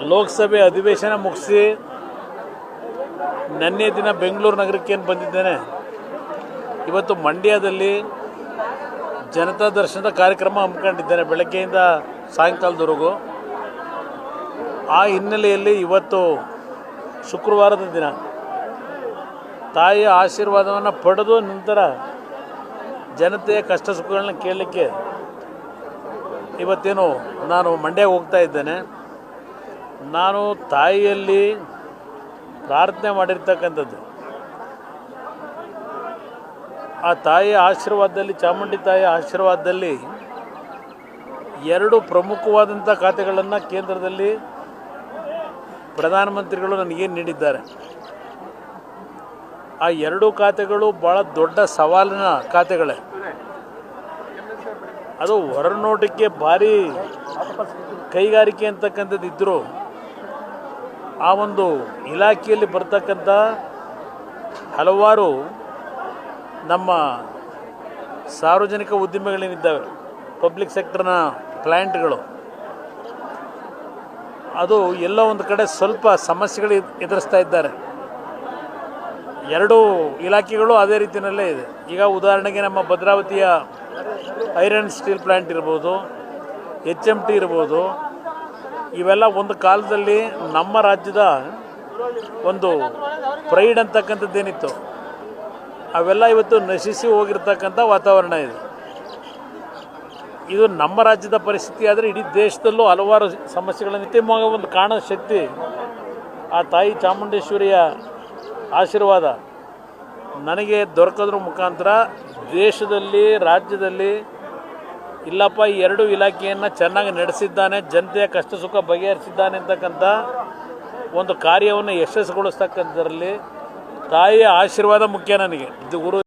ಲೋಕಸಭೆ ಅಧಿವೇಶನ ಮುಗಿಸಿ ನಿನ್ನೆ ದಿನ ಬೆಂಗಳೂರು ನಗರಕ್ಕೆ ಏನು ಬಂದಿದ್ದೇನೆ? ಇವತ್ತು ಮಂಡ್ಯದಲ್ಲಿ ಜನತಾ ದರ್ಶನದ ಕಾರ್ಯಕ್ರಮ ಹಮ್ಮಿಕೊಂಡಿದ್ದೇನೆ ಬೆಳಗ್ಗೆಯಿಂದ ಸಾಯಂಕಾಲದವರೆಗೂ. ಆ ಹಿನ್ನೆಲೆಯಲ್ಲಿ ಇವತ್ತು ಶುಕ್ರವಾರದ ದಿನ. ತಾಯಿಯ ಆಶೀರ್ವಾದವನ್ನು ಪಡೆದು ನಂತರ ಜನತೆಯ ಕಷ್ಟ ಸುಖಗಳನ್ನ ಕೇಳಲಿಕ್ಕೆ ಇವತ್ತೇನು ನಾನು ಮಂಡ್ಯ ಹೋಗ್ತಾ ಇದ್ದೇನೆ. ನಾನು ತಾಯಿಯಲ್ಲಿ ಪ್ರಾರ್ಥನೆ ಮಾಡಿರ್ತಕ್ಕಂಥದ್ದು. ಆ ತಾಯಿಯ ಆಶೀರ್ವಾದದಲ್ಲಿ, ಚಾಮುಂಡಿ ತಾಯಿಯ ಆಶೀರ್ವಾದದಲ್ಲಿ ಎರಡು ಪ್ರಮುಖವಾದಂಥ ಖಾತೆಗಳನ್ನು ಕೇಂದ್ರದಲ್ಲಿ ಪ್ರಧಾನಮಂತ್ರಿಗಳು ನನಗೇನು ನೀಡಿದ್ದಾರೆ. ಆ ಎರಡೂ ಖಾತೆಗಳು ಭಾಳ ದೊಡ್ಡ ಸವಾಲಿನ ಖಾತೆಗಳೇ. ಅದು ಹೊರನೋಟಕ್ಕೆ ಭಾರಿ ಕೈಗಾರಿಕೆ ಅಂತಕ್ಕಂಥದ್ದು ಇದ್ದರೂ ಆ ಒಂದು ಇಲಾಖೆಯಲ್ಲಿ ಬರ್ತಕ್ಕಂಥ ಹಲವಾರು ನಮ್ಮ ಸಾರ್ವಜನಿಕ ಉದ್ದಿಮೆಗಳೇನಿದ್ದಾವೆ? ಪಬ್ಲಿಕ್ ಸೆಕ್ಟರ್ನ ಕ್ಲೈಂಟ್ಗಳು ಅದು ಎಲ್ಲ ಒಂದು ಕಡೆ ಸ್ವಲ್ಪ ಸಮಸ್ಯೆಗಳು ಎದ್- ಎದುರಿಸ್ತಾ ಇದ್ದಾರೆ. ಎರಡೂ ಇಲಾಖೆಗಳು ಅದೇ ರೀತಿಯಲ್ಲೇ ಇದೆ. ಈಗ ಉದಾಹರಣೆಗೆ ನಮ್ಮ ಭದ್ರಾವತಿಯ ಐರನ್ ಸ್ಟೀಲ್ ಪ್ಲ್ಯಾಂಟ್ ಇರ್ಬೋದು ಎಚ್ ಎಂ ಟಿ ಇರ್ಬೋದು ಇವೆಲ್ಲ ಒಂದು ಕಾಲದಲ್ಲಿ ನಮ್ಮ ರಾಜ್ಯದ ಒಂದು ಪ್ರೈಡ್ ಅಂತಕ್ಕಂಥದ್ದೇನಿತ್ತು. ಅವೆಲ್ಲ ಇವತ್ತು ನಶಿಸಿ ಹೋಗಿರ್ತಕ್ಕಂಥ ವಾತಾವರಣ ಇದೆ. ಇದು ನಮ್ಮ ರಾಜ್ಯದ ಪರಿಸ್ಥಿತಿ, ಆದರೆ ಇಡೀ ದೇಶದಲ್ಲೂ ಹಲವಾರು ಸಮಸ್ಯೆಗಳನ್ನು ಅಂತಿಮವಾಗ ಒಂದು ಕಾಣೋ ಶಕ್ತಿ. ಆ ತಾಯಿ ಚಾಮುಂಡೇಶ್ವರಿಯ ಆಶೀರ್ವಾದ ನನಗೆ ದೊರಕೋದ್ರ ಮುಖಾಂತರ ದೇಶದಲ್ಲಿ, ರಾಜ್ಯದಲ್ಲಿ ಇಲ್ಲಪ್ಪ, ಈ ಎರಡು ಇಲಾಖೆಯನ್ನು ಚೆನ್ನಾಗಿ ನಡೆಸಿದ್ದಾನೆ, ಜನತೆಯ ಕಷ್ಟ ಸುಖ ಬಗೆಹರಿಸಿದ್ದಾನೆ ಅಂತಕ್ಕಂಥ ಒಂದು ಕಾರ್ಯವನ್ನು ಯಶಸ್ಸುಗೊಳಿಸ್ತಕ್ಕಂಥದ್ರಲ್ಲಿ ತಾಯಿಯ ಆಶೀರ್ವಾದ ಮುಖ್ಯ ನನಗೆ. ಇದು ಗುರು